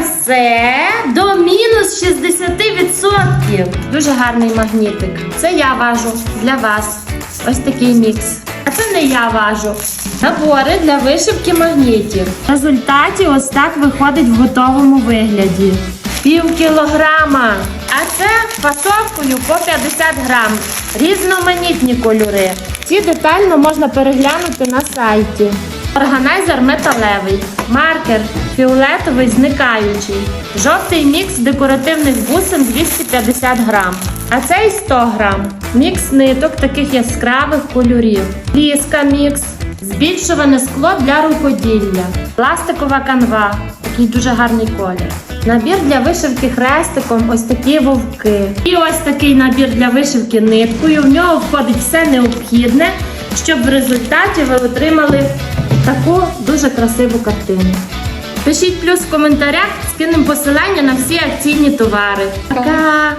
все до мінус 60%. Дуже гарний магнітик. Це я важу для вас. Ось такий мікс. А це не я важу. Набори для вишивки магнітів. В результаті ось так виходить в готовому вигляді. Пів кілограма. А це фасовкою по 50 грам. Різноманітні кольори. Ці детально можна переглянути на сайті. Органайзер металевий, маркер фіолетовий зникаючий, жовтий мікс декоративних бусин 250 грам, а цей 100 грам. Мікс ниток таких яскравих кольорів, ліска мікс, збільшуване скло для рукоділля, пластикова канва, такий дуже гарний колір. Набір для вишивки хрестиком, ось такі вовки. І ось такий набір для вишивки ниткою. В нього входить все необхідне, щоб в результаті ви отримали дуже красиву картину. Пишіть плюс в коментарях, скинемо посилання на всі акційні товари. Пока!